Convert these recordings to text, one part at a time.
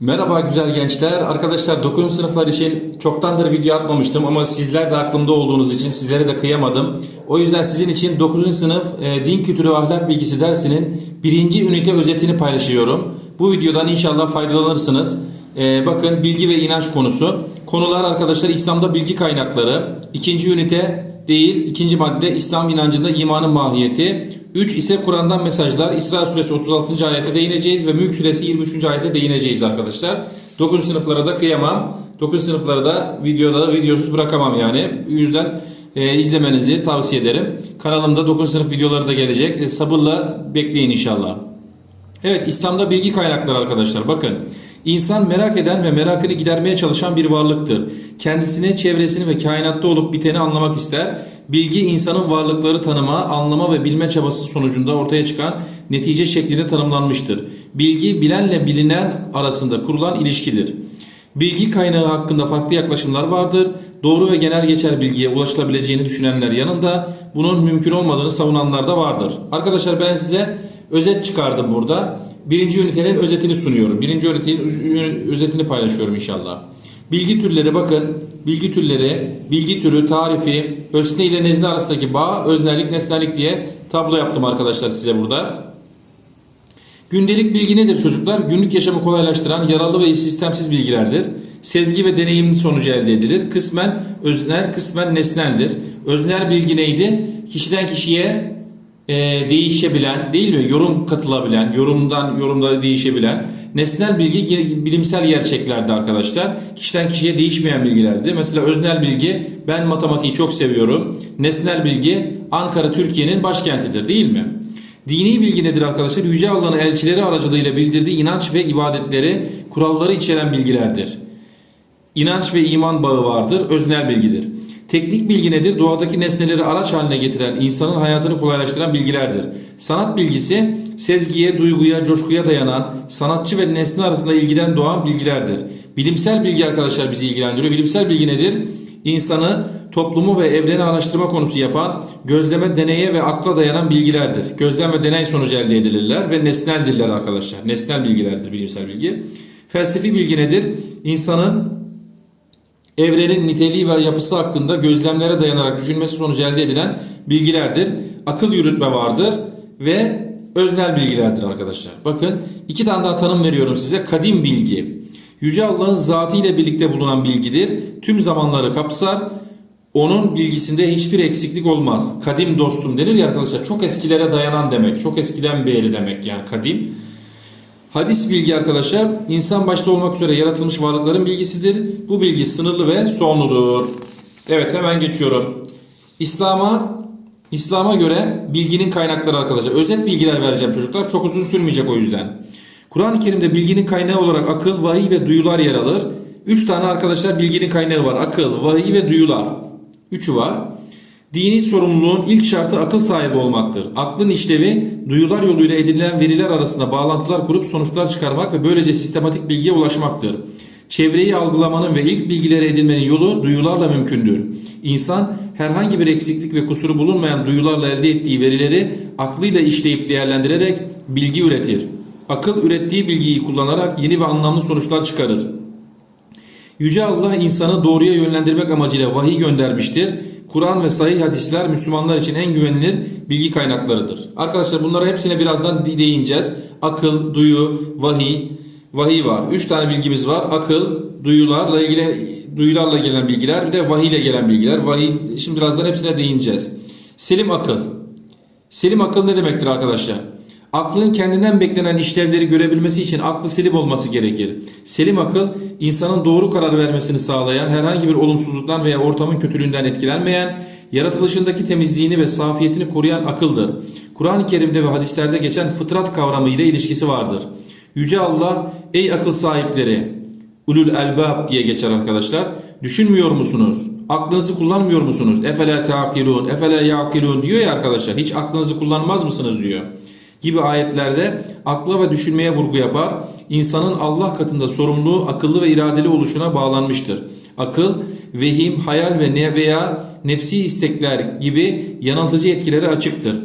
Merhaba güzel gençler. Arkadaşlar 9. sınıflar için çoktandır video atmamıştım ama sizler de aklımda olduğunuz için sizlere de kıyamadım. O yüzden sizin için 9. sınıf e, din kültürü ve ahlak bilgisi dersinin birinci ünite özetini paylaşıyorum. Bu videodan inşallah faydalanırsınız. E, bakın bilgi ve inanç konusu. Konular arkadaşlar İslam'da bilgi kaynakları. İkinci ünite değil, ikinci madde İslam inancında imanın mahiyeti. 3 ise Kur'an'dan mesajlar. İsra suresi 36. ayete değineceğiz ve Mülk suresi 23. ayete değineceğiz arkadaşlar. 9. sınıflara da kıyamam. 9. sınıflara da videoda videosuz bırakamam yani. O yüzden e, izlemenizi tavsiye ederim. Kanalımda 9. sınıf videoları da gelecek. E, sabırla bekleyin inşallah. Evet İslam'da bilgi kaynakları arkadaşlar bakın. İnsan merak eden ve merakını gidermeye çalışan bir varlıktır. Kendisine, çevresini ve kainatta olup biteni anlamak ister. Bilgi insanın varlıkları tanıma, anlama ve bilme çabası sonucunda ortaya çıkan netice şeklinde tanımlanmıştır. Bilgi bilenle bilinen arasında kurulan ilişkidir. Bilgi kaynağı hakkında farklı yaklaşımlar vardır. Doğru ve genel geçer bilgiye ulaşılabileceğini düşünenler yanında bunun mümkün olmadığını savunanlar da vardır. Arkadaşlar ben size özet çıkardım burada. Birinci ünitenin özetini sunuyorum. Birinci ünitenin öz- özetini paylaşıyorum inşallah. Bilgi türleri bakın. Bilgi türleri, bilgi türü, tarifi, özne ile nezne arasındaki bağ, öznellik, nesnellik diye tablo yaptım arkadaşlar size burada. Gündelik bilgi nedir çocuklar? Günlük yaşamı kolaylaştıran yaralı ve sistemsiz bilgilerdir. Sezgi ve deneyim sonucu elde edilir. Kısmen öznel, kısmen nesneldir. Öznel bilgi neydi? Kişiden kişiye e, değişebilen, değil mi? Yorum katılabilen, yorumdan yorumda değişebilen. Nesnel bilgi bilimsel gerçeklerdi arkadaşlar. Kişiden kişiye değişmeyen bilgilerdi. Mesela öznel bilgi, ben matematiği çok seviyorum. Nesnel bilgi, Ankara Türkiye'nin başkentidir, değil mi? Dini bilgi nedir arkadaşlar? Yüce Allah'ın elçileri aracılığıyla bildirdiği inanç ve ibadetleri, kuralları içeren bilgilerdir. İnanç ve iman bağı vardır, öznel bilgidir. Teknik bilgi nedir? Doğadaki nesneleri araç haline getiren, insanın hayatını kolaylaştıran bilgilerdir. Sanat bilgisi, sezgiye, duyguya, coşkuya dayanan, sanatçı ve nesne arasında ilgiden doğan bilgilerdir. Bilimsel bilgi arkadaşlar bizi ilgilendiriyor. Bilimsel bilgi nedir? İnsanı, toplumu ve evreni araştırma konusu yapan, gözleme, deneye ve akla dayanan bilgilerdir. Gözlem ve deney sonucu elde edilirler ve nesneldirler arkadaşlar. Nesnel bilgilerdir bilimsel bilgi. Felsefi bilgi nedir? İnsanın evrenin niteliği ve yapısı hakkında gözlemlere dayanarak düşünmesi sonucu elde edilen bilgilerdir. Akıl yürütme vardır ve öznel bilgilerdir arkadaşlar. Bakın iki tane daha tanım veriyorum size. Kadim bilgi. Yüce Allah'ın zatı birlikte bulunan bilgidir. Tüm zamanları kapsar. Onun bilgisinde hiçbir eksiklik olmaz. Kadim dostum denir ya arkadaşlar. Çok eskilere dayanan demek. Çok eskiden beri demek yani kadim. Hadis bilgi arkadaşlar insan başta olmak üzere yaratılmış varlıkların bilgisidir. Bu bilgi sınırlı ve sonludur. Evet hemen geçiyorum. İslam'a İslam'a göre bilginin kaynakları arkadaşlar. Özet bilgiler vereceğim çocuklar. Çok uzun sürmeyecek o yüzden. Kur'an-ı Kerim'de bilginin kaynağı olarak akıl, vahiy ve duyular yer alır. Üç tane arkadaşlar bilginin kaynağı var. Akıl, vahiy ve duyular. Üçü var. Dini sorumluluğun ilk şartı akıl sahibi olmaktır. Aklın işlevi duyular yoluyla edinilen veriler arasında bağlantılar kurup sonuçlar çıkarmak ve böylece sistematik bilgiye ulaşmaktır. Çevreyi algılamanın ve ilk bilgileri edinmenin yolu duyularla mümkündür. İnsan herhangi bir eksiklik ve kusuru bulunmayan duyularla elde ettiği verileri aklıyla işleyip değerlendirerek bilgi üretir. Akıl ürettiği bilgiyi kullanarak yeni ve anlamlı sonuçlar çıkarır. Yüce Allah insanı doğruya yönlendirmek amacıyla vahiy göndermiştir. Kur'an ve sahih hadisler Müslümanlar için en güvenilir bilgi kaynaklarıdır. Arkadaşlar bunlara hepsine birazdan de- değineceğiz. Akıl, duyu, vahiy, vahiy var. Üç tane bilgimiz var. Akıl, duyularla ilgili duyularla gelen bilgiler, bir de vahiy ile gelen bilgiler. Vahiy şimdi birazdan hepsine değineceğiz. Selim akıl. Selim akıl ne demektir arkadaşlar? Aklın kendinden beklenen işlevleri görebilmesi için aklı selim olması gerekir. Selim akıl, insanın doğru karar vermesini sağlayan, herhangi bir olumsuzluktan veya ortamın kötülüğünden etkilenmeyen, yaratılışındaki temizliğini ve safiyetini koruyan akıldır. Kur'an-ı Kerim'de ve hadislerde geçen fıtrat kavramı ile ilişkisi vardır. Yüce Allah, ey akıl sahipleri, ulul elbab diye geçer arkadaşlar. Düşünmüyor musunuz? Aklınızı kullanmıyor musunuz? Efela taqilun, efela yaqilun diyor ya arkadaşlar. Hiç aklınızı kullanmaz mısınız diyor. Gibi ayetlerde akla ve düşünmeye vurgu yapar. İnsanın Allah katında sorumluluğu akıllı ve iradeli oluşuna bağlanmıştır. Akıl, vehim, hayal ve ne veya nefsi istekler gibi yanıltıcı etkileri açıktır.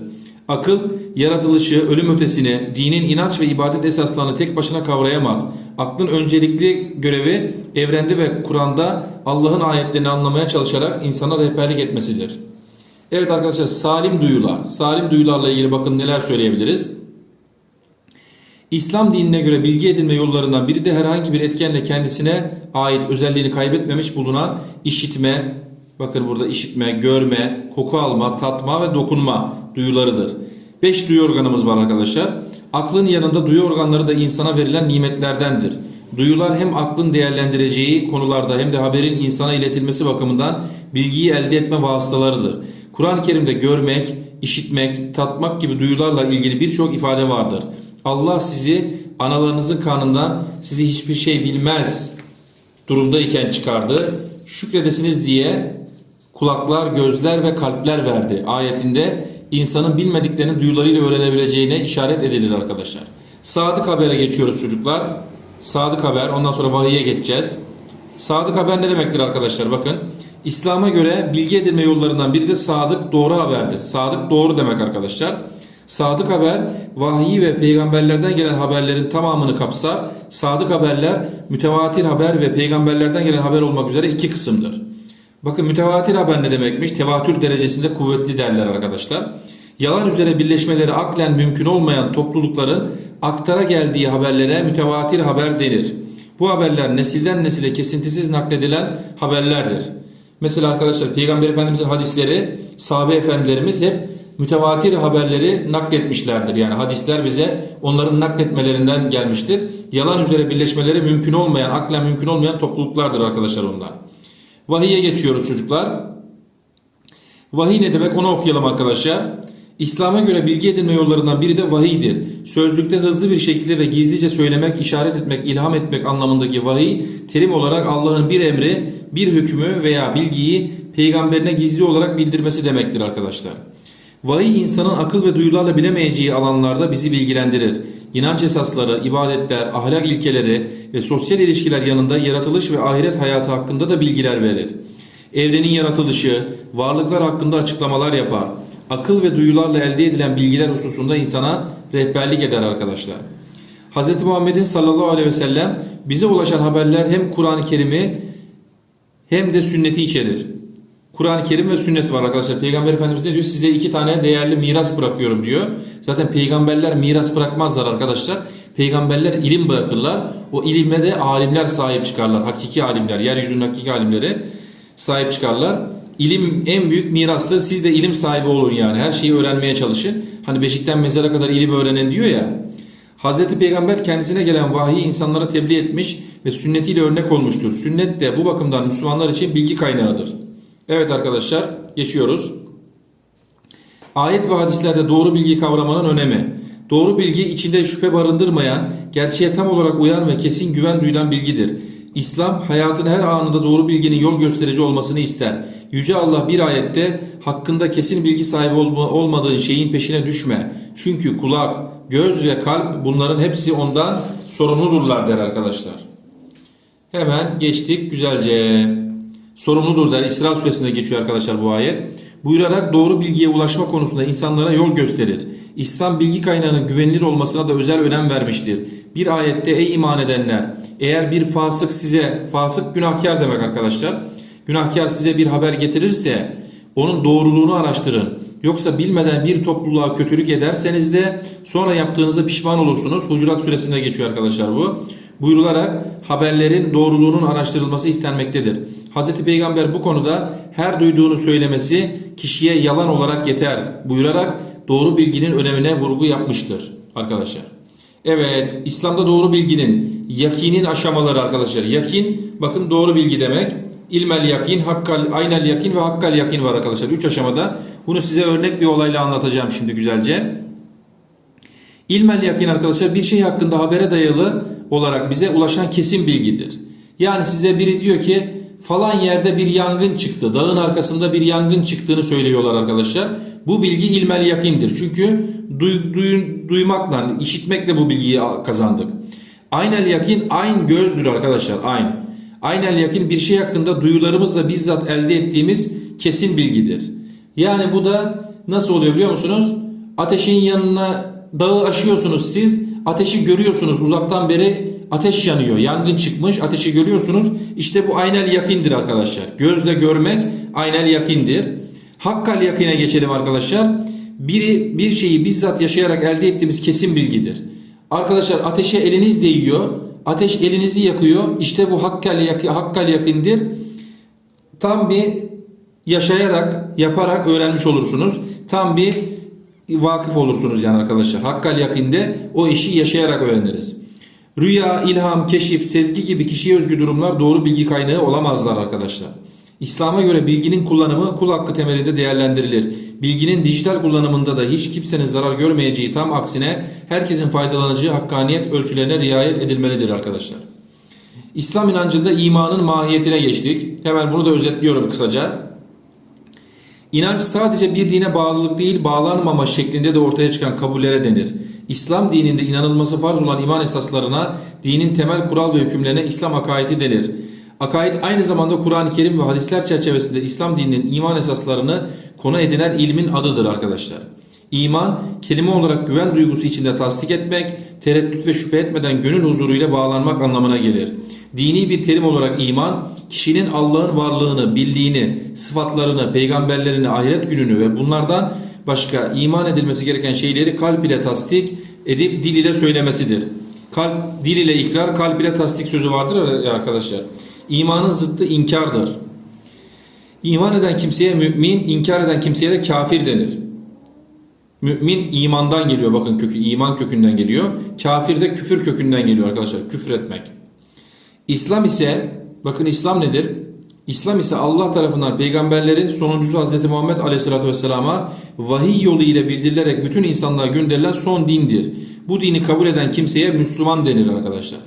Akıl, yaratılışı, ölüm ötesini, dinin inanç ve ibadet esaslarını tek başına kavrayamaz. Aklın öncelikli görevi evrende ve Kur'an'da Allah'ın ayetlerini anlamaya çalışarak insana rehberlik etmesidir. Evet arkadaşlar salim duyular. Salim duyularla ilgili bakın neler söyleyebiliriz. İslam dinine göre bilgi edinme yollarından biri de herhangi bir etkenle kendisine ait özelliğini kaybetmemiş bulunan işitme, bakın burada işitme, görme, koku alma, tatma ve dokunma duyularıdır. 5 duyu organımız var arkadaşlar. Aklın yanında duyu organları da insana verilen nimetlerdendir. Duyular hem aklın değerlendireceği konularda hem de haberin insana iletilmesi bakımından bilgiyi elde etme vasıtalarıdır. Kur'an-ı Kerim'de görmek, işitmek, tatmak gibi duyularla ilgili birçok ifade vardır. Allah sizi analarınızın karnından sizi hiçbir şey bilmez durumdayken çıkardı. Şükredesiniz diye kulaklar, gözler ve kalpler verdi. Ayetinde insanın bilmediklerini duyularıyla öğrenebileceğine işaret edilir arkadaşlar. Sadık habere geçiyoruz çocuklar. Sadık haber ondan sonra vahiye geçeceğiz. Sadık haber ne demektir arkadaşlar bakın. İslam'a göre bilgi edinme yollarından biri de sadık doğru haberdir. Sadık doğru demek arkadaşlar. Sadık haber vahiy ve peygamberlerden gelen haberlerin tamamını kapsar. Sadık haberler mütevatir haber ve peygamberlerden gelen haber olmak üzere iki kısımdır. Bakın mütevatir haber ne demekmiş? Tevatür derecesinde kuvvetli derler arkadaşlar. Yalan üzere birleşmeleri aklen mümkün olmayan toplulukların aktara geldiği haberlere mütevatir haber denir. Bu haberler nesilden nesile kesintisiz nakledilen haberlerdir. Mesela arkadaşlar Peygamber Efendimizin hadisleri sahabe efendilerimiz hep mütevatir haberleri nakletmişlerdir. Yani hadisler bize onların nakletmelerinden gelmiştir. Yalan üzere birleşmeleri mümkün olmayan, aklen mümkün olmayan topluluklardır arkadaşlar onlar. Vahiye geçiyoruz çocuklar. Vahiy ne demek onu okuyalım arkadaşlar. İslam'a göre bilgi edinme yollarından biri de vahiydir. Sözlükte hızlı bir şekilde ve gizlice söylemek, işaret etmek, ilham etmek anlamındaki vahiy, terim olarak Allah'ın bir emri, bir hükmü veya bilgiyi peygamberine gizli olarak bildirmesi demektir arkadaşlar. Vahiy insanın akıl ve duyularla bilemeyeceği alanlarda bizi bilgilendirir. İnanç esasları, ibadetler, ahlak ilkeleri ve sosyal ilişkiler yanında yaratılış ve ahiret hayatı hakkında da bilgiler verir. Evrenin yaratılışı, varlıklar hakkında açıklamalar yapar. Akıl ve duyularla elde edilen bilgiler hususunda insana rehberlik eder arkadaşlar. Hz. Muhammed'in sallallahu aleyhi ve sellem bize ulaşan haberler hem Kur'an-ı Kerim'i hem de sünneti içerir. Kur'an-ı Kerim ve sünnet var arkadaşlar. Peygamber Efendimiz ne diyor? Size iki tane değerli miras bırakıyorum diyor. Zaten peygamberler miras bırakmazlar arkadaşlar. Peygamberler ilim bırakırlar. O ilime de alimler sahip çıkarlar. Hakiki alimler, yeryüzünün hakiki alimleri sahip çıkarlar. İlim en büyük mirastır. Siz de ilim sahibi olun yani. Her şeyi öğrenmeye çalışın. Hani beşikten mezara kadar ilim öğrenen diyor ya. Hazreti Peygamber kendisine gelen vahiyi insanlara tebliğ etmiş ve sünnetiyle örnek olmuştur. Sünnet de bu bakımdan Müslümanlar için bilgi kaynağıdır. Evet arkadaşlar geçiyoruz. Ayet ve hadislerde doğru bilgi kavramanın önemi. Doğru bilgi içinde şüphe barındırmayan, gerçeğe tam olarak uyan ve kesin güven duyulan bilgidir. İslam hayatın her anında doğru bilginin yol gösterici olmasını ister. Yüce Allah bir ayette hakkında kesin bilgi sahibi olma, olmadığın şeyin peşine düşme. Çünkü kulak, göz ve kalp bunların hepsi ondan sorumludurlar der arkadaşlar. Hemen geçtik güzelce. Sorumludur der. İsra suresinde geçiyor arkadaşlar bu ayet. Buyurarak doğru bilgiye ulaşma konusunda insanlara yol gösterir. İslam bilgi kaynağının güvenilir olmasına da özel önem vermiştir. Bir ayette ey iman edenler eğer bir fasık size fasık günahkar demek arkadaşlar. Günahkar size bir haber getirirse onun doğruluğunu araştırın. Yoksa bilmeden bir topluluğa kötülük ederseniz de sonra yaptığınızda pişman olursunuz. Hucurat suresinde geçiyor arkadaşlar bu. Buyrularak haberlerin doğruluğunun araştırılması istenmektedir. Hz. Peygamber bu konuda her duyduğunu söylemesi kişiye yalan olarak yeter buyurarak doğru bilginin önemine vurgu yapmıştır arkadaşlar. Evet, İslam'da doğru bilginin, yakinin aşamaları arkadaşlar. Yakin, bakın doğru bilgi demek. İlmel yakin, hakkal, aynel yakin ve hakkal yakin var arkadaşlar. Üç aşamada. Bunu size örnek bir olayla anlatacağım şimdi güzelce. İlmel yakin arkadaşlar bir şey hakkında habere dayalı olarak bize ulaşan kesin bilgidir. Yani size biri diyor ki falan yerde bir yangın çıktı. Dağın arkasında bir yangın çıktığını söylüyorlar arkadaşlar. Bu bilgi ilmel yakindir. Çünkü duy, duy, duymakla, işitmekle bu bilgiyi kazandık. Aynel yakin aynı gözdür arkadaşlar. Aynı. Aynel yakin bir şey hakkında duyularımızla bizzat elde ettiğimiz kesin bilgidir. Yani bu da nasıl oluyor biliyor musunuz? Ateşin yanına dağı aşıyorsunuz siz. Ateşi görüyorsunuz uzaktan beri ateş yanıyor. Yangın çıkmış. Ateşi görüyorsunuz. İşte bu aynel yakindir arkadaşlar. Gözle görmek aynel yakindir. Hakkal yakine geçelim arkadaşlar. Biri bir şeyi bizzat yaşayarak elde ettiğimiz kesin bilgidir. Arkadaşlar ateşe eliniz değiyor. Ateş elinizi yakıyor. İşte bu hakkal, yak hakkal yakindir. Tam bir yaşayarak, yaparak öğrenmiş olursunuz. Tam bir vakıf olursunuz yani arkadaşlar. Hakkal yakinde o işi yaşayarak öğreniriz. Rüya, ilham, keşif, sezgi gibi kişiye özgü durumlar doğru bilgi kaynağı olamazlar arkadaşlar. İslam'a göre bilginin kullanımı kul hakkı temelinde değerlendirilir. Bilginin dijital kullanımında da hiç kimsenin zarar görmeyeceği tam aksine herkesin faydalanacağı hakkaniyet ölçülerine riayet edilmelidir arkadaşlar. İslam inancında imanın mahiyetine geçtik. Hemen bunu da özetliyorum kısaca. İnanç sadece bir dine bağlılık değil, bağlanmama şeklinde de ortaya çıkan kabullere denir. İslam dininde inanılması farz olan iman esaslarına, dinin temel kural ve hükümlerine İslam akaidi denir. Akaid aynı zamanda Kur'an-ı Kerim ve hadisler çerçevesinde İslam dininin iman esaslarını konu edinen ilmin adıdır arkadaşlar. İman, kelime olarak güven duygusu içinde tasdik etmek, tereddüt ve şüphe etmeden gönül huzuruyla bağlanmak anlamına gelir. Dini bir terim olarak iman, kişinin Allah'ın varlığını, bildiğini, sıfatlarını, peygamberlerini, ahiret gününü ve bunlardan başka iman edilmesi gereken şeyleri kalp ile tasdik edip dil ile söylemesidir. Kalp, dil ile ikrar, kalp ile tasdik sözü vardır ya arkadaşlar. İmanın zıttı inkardır. İman eden kimseye mümin, inkar eden kimseye de kafir denir. Mümin imandan geliyor bakın kökü iman kökünden geliyor. Kafir de küfür kökünden geliyor arkadaşlar. Küfür etmek. İslam ise bakın İslam nedir? İslam ise Allah tarafından peygamberlerin sonuncusu Hz. Muhammed Aleyhisselatü Vesselam'a vahiy yolu ile bildirilerek bütün insanlığa gönderilen son dindir. Bu dini kabul eden kimseye Müslüman denir arkadaşlar.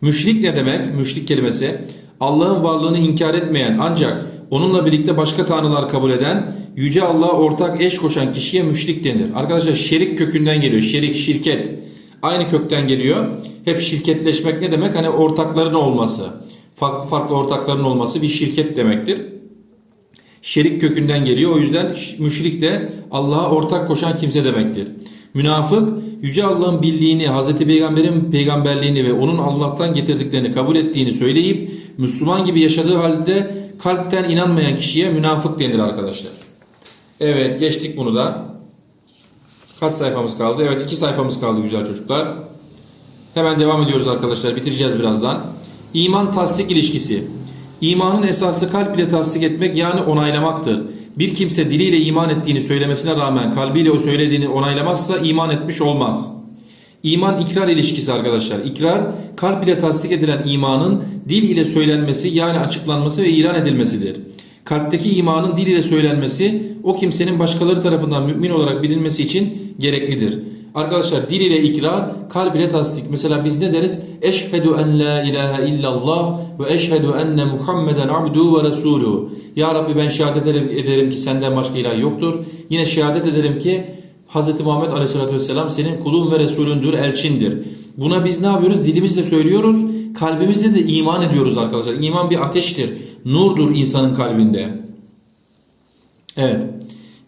Müşrik ne demek? Müşrik kelimesi Allah'ın varlığını inkar etmeyen ancak onunla birlikte başka tanrılar kabul eden yüce Allah'a ortak eş koşan kişiye müşrik denir. Arkadaşlar şerik kökünden geliyor. Şerik, şirket. Aynı kökten geliyor. Hep şirketleşmek ne demek? Hani ortakların olması. Farklı farklı ortakların olması bir şirket demektir. Şerik kökünden geliyor. O yüzden müşrik de Allah'a ortak koşan kimse demektir. Münafık Yüce Allah'ın bildiğini, Hz. Peygamber'in peygamberliğini ve onun Allah'tan getirdiklerini kabul ettiğini söyleyip Müslüman gibi yaşadığı halde kalpten inanmayan kişiye münafık denir arkadaşlar. Evet geçtik bunu da. Kaç sayfamız kaldı? Evet iki sayfamız kaldı güzel çocuklar. Hemen devam ediyoruz arkadaşlar. Bitireceğiz birazdan. İman tasdik ilişkisi. İmanın esası kalp ile tasdik etmek yani onaylamaktır. Bir kimse diliyle iman ettiğini söylemesine rağmen kalbiyle o söylediğini onaylamazsa iman etmiş olmaz. İman ikrar ilişkisi arkadaşlar. İkrar kalp ile tasdik edilen imanın dil ile söylenmesi yani açıklanması ve ilan edilmesidir. Kalpteki imanın dil ile söylenmesi o kimsenin başkaları tarafından mümin olarak bilinmesi için gereklidir. Arkadaşlar dil ile ikrar, kalp ile tasdik. Mesela biz ne deriz? Eşhedü en la ilahe illallah ve eşhedü enne Muhammeden abdu ve resulü. Ya Rabbi ben şehadet ederim, ederim ki senden başka ilah yoktur. Yine şehadet ederim ki Hz. Muhammed Aleyhisselatü Vesselam senin kulun ve Resulündür, elçindir. Buna biz ne yapıyoruz? Dilimizle söylüyoruz, kalbimizde de iman ediyoruz arkadaşlar. İman bir ateştir, nurdur insanın kalbinde. Evet,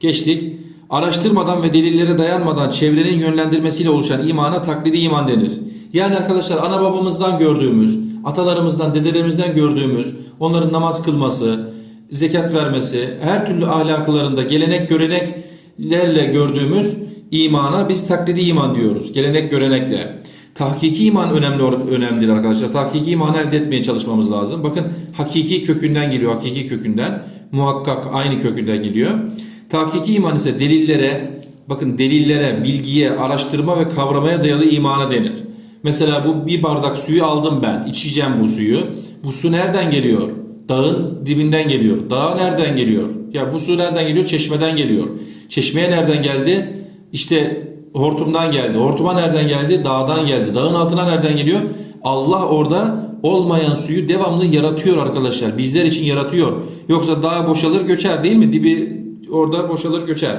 geçtik. Araştırmadan ve delillere dayanmadan çevrenin yönlendirmesiyle oluşan imana taklidi iman denir. Yani arkadaşlar ana babamızdan gördüğümüz, atalarımızdan, dedelerimizden gördüğümüz, onların namaz kılması, zekat vermesi, her türlü ahlaklarında gelenek göreneklerle gördüğümüz imana biz taklidi iman diyoruz. Gelenek görenekle. Tahkiki iman önemli önemlidir arkadaşlar. Tahkiki imanı elde etmeye çalışmamız lazım. Bakın hakiki kökünden geliyor. Hakiki kökünden. Muhakkak aynı kökünden geliyor. Tahkiki iman ise delillere, bakın delillere, bilgiye, araştırma ve kavramaya dayalı imana denir. Mesela bu bir bardak suyu aldım ben. içeceğim bu suyu. Bu su nereden geliyor? Dağın dibinden geliyor. Dağ nereden geliyor? Ya bu su nereden geliyor? Çeşmeden geliyor. Çeşmeye nereden geldi? İşte hortumdan geldi. Hortuma nereden geldi? Dağdan geldi. Dağın altına nereden geliyor? Allah orada olmayan suyu devamlı yaratıyor arkadaşlar. Bizler için yaratıyor. Yoksa dağ boşalır göçer değil mi? Dibi orada boşalır göçer.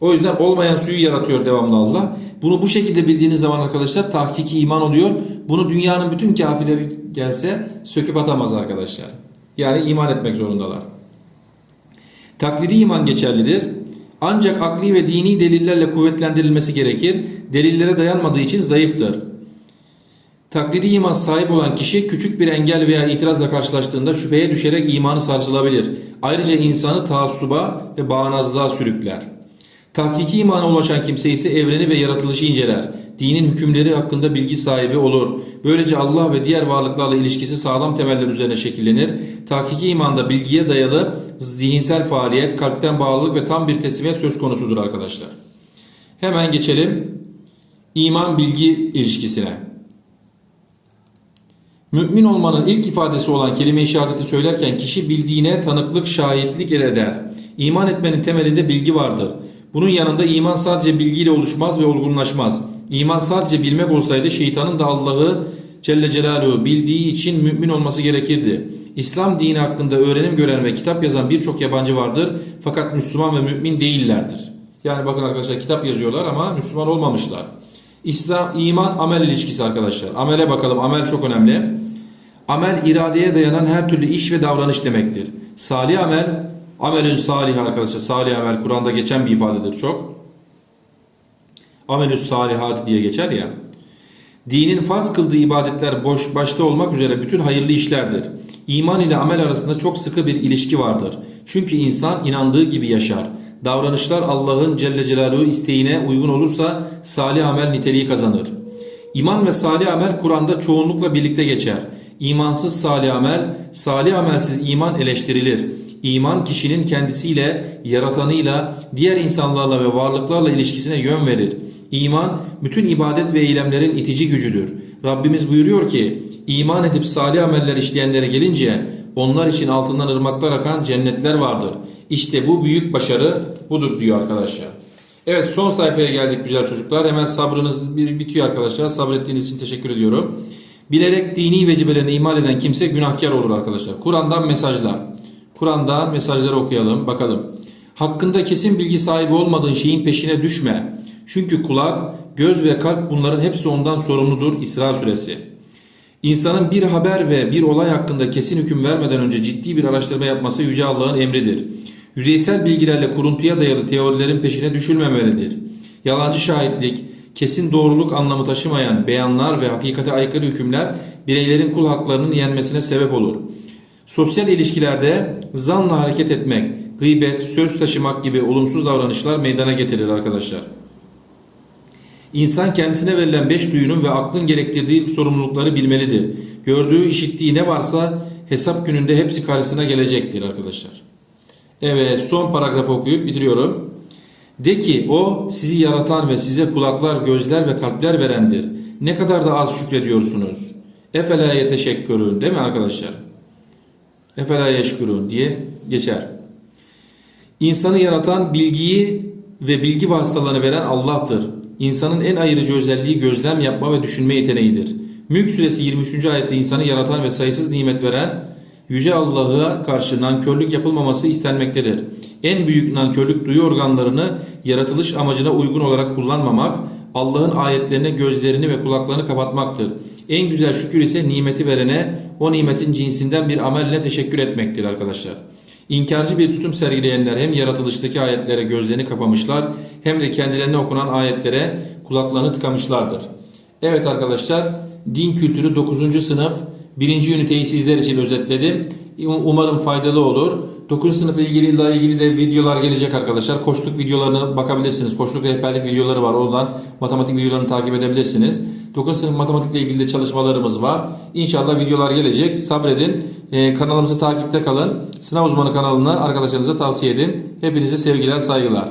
O yüzden olmayan suyu yaratıyor devamlı Allah. Bunu bu şekilde bildiğiniz zaman arkadaşlar tahkiki iman oluyor. Bunu dünyanın bütün kafirleri gelse söküp atamaz arkadaşlar. Yani iman etmek zorundalar. Taklidi iman geçerlidir. Ancak akli ve dini delillerle kuvvetlendirilmesi gerekir. Delillere dayanmadığı için zayıftır. Taklidi iman sahip olan kişi küçük bir engel veya itirazla karşılaştığında şüpheye düşerek imanı sarsılabilir. Ayrıca insanı taassuba ve bağnazlığa sürükler. Tahkiki imana ulaşan kimse ise evreni ve yaratılışı inceler. Dinin hükümleri hakkında bilgi sahibi olur. Böylece Allah ve diğer varlıklarla ilişkisi sağlam temeller üzerine şekillenir. Tahkiki imanda bilgiye dayalı zihinsel faaliyet, kalpten bağlılık ve tam bir teslimiyet söz konusudur arkadaşlar. Hemen geçelim iman bilgi ilişkisine. Mümin olmanın ilk ifadesi olan kelime-i şehadeti söylerken kişi bildiğine tanıklık, şahitlik eder. İman etmenin temelinde bilgi vardır. Bunun yanında iman sadece bilgiyle oluşmaz ve olgunlaşmaz. İman sadece bilmek olsaydı şeytanın da Allah'ı Celle Celaluhu bildiği için mümin olması gerekirdi. İslam dini hakkında öğrenim gören ve kitap yazan birçok yabancı vardır fakat Müslüman ve mümin değillerdir. Yani bakın arkadaşlar kitap yazıyorlar ama Müslüman olmamışlar. İslam, iman, amel ilişkisi arkadaşlar. Amele bakalım. Amel çok önemli. Amel iradeye dayanan her türlü iş ve davranış demektir. Salih amel, amelün salih arkadaşlar. Salih amel Kur'an'da geçen bir ifadedir çok. Amelüs salihat diye geçer ya. Dinin farz kıldığı ibadetler boş başta olmak üzere bütün hayırlı işlerdir. İman ile amel arasında çok sıkı bir ilişki vardır. Çünkü insan inandığı gibi yaşar. Davranışlar Allah'ın Celle Celaluhu isteğine uygun olursa salih amel niteliği kazanır. İman ve salih amel Kur'an'da çoğunlukla birlikte geçer. İmansız salih amel, salih amelsiz iman eleştirilir. İman kişinin kendisiyle, yaratanıyla, diğer insanlarla ve varlıklarla ilişkisine yön verir. İman bütün ibadet ve eylemlerin itici gücüdür. Rabbimiz buyuruyor ki, iman edip salih ameller işleyenlere gelince onlar için altından ırmaklar akan cennetler vardır. İşte bu büyük başarı budur diyor arkadaşlar. Evet son sayfaya geldik güzel çocuklar. Hemen sabrınız bitiyor arkadaşlar. Sabrettiğiniz için teşekkür ediyorum. Bilerek dini vecibelerini ihmal eden kimse günahkar olur arkadaşlar. Kur'an'dan mesajlar. Kur'an'dan mesajları okuyalım bakalım. Hakkında kesin bilgi sahibi olmadığın şeyin peşine düşme. Çünkü kulak, göz ve kalp bunların hepsi ondan sorumludur. İsra suresi. İnsanın bir haber ve bir olay hakkında kesin hüküm vermeden önce ciddi bir araştırma yapması Yüce Allah'ın emridir. Yüzeysel bilgilerle kuruntuya dayalı teorilerin peşine düşülmemelidir. Yalancı şahitlik, kesin doğruluk anlamı taşımayan beyanlar ve hakikate aykırı hükümler bireylerin kul haklarının yenmesine sebep olur. Sosyal ilişkilerde zanla hareket etmek, gıybet, söz taşımak gibi olumsuz davranışlar meydana getirir arkadaşlar. İnsan kendisine verilen beş duyunun ve aklın gerektirdiği sorumlulukları bilmelidir. Gördüğü, işittiği ne varsa hesap gününde hepsi karşısına gelecektir arkadaşlar. Evet son paragrafı okuyup bitiriyorum. De ki o sizi yaratan ve size kulaklar, gözler ve kalpler verendir. Ne kadar da az şükrediyorsunuz. Efela yeteşekkürün değil mi arkadaşlar? Efela yeşkurun diye geçer. İnsanı yaratan bilgiyi ve bilgi vasıtalarını veren Allah'tır. İnsanın en ayırıcı özelliği gözlem yapma ve düşünme yeteneğidir. Mülk suresi 23. ayette insanı yaratan ve sayısız nimet veren Yüce Allah'a karşı nankörlük yapılmaması istenmektedir. En büyük nankörlük duyu organlarını yaratılış amacına uygun olarak kullanmamak, Allah'ın ayetlerine gözlerini ve kulaklarını kapatmaktır. En güzel şükür ise nimeti verene o nimetin cinsinden bir amelle teşekkür etmektir arkadaşlar. İnkarcı bir tutum sergileyenler hem yaratılıştaki ayetlere gözlerini kapamışlar hem de kendilerine okunan ayetlere kulaklarını tıkamışlardır. Evet arkadaşlar din kültürü 9. sınıf 1. üniteyi sizler için özetledim. Umarım faydalı olur. 9. sınıfla ilgili ile ilgili de videolar gelecek arkadaşlar. Koçluk videolarına bakabilirsiniz. Koçluk rehberlik videoları var. Oradan matematik videolarını takip edebilirsiniz. 9. sınıf matematikle ilgili de çalışmalarımız var. İnşallah videolar gelecek. Sabredin. Ee, kanalımızı takipte kalın. Sınav uzmanı kanalını arkadaşlarınıza tavsiye edin. Hepinize sevgiler, saygılar.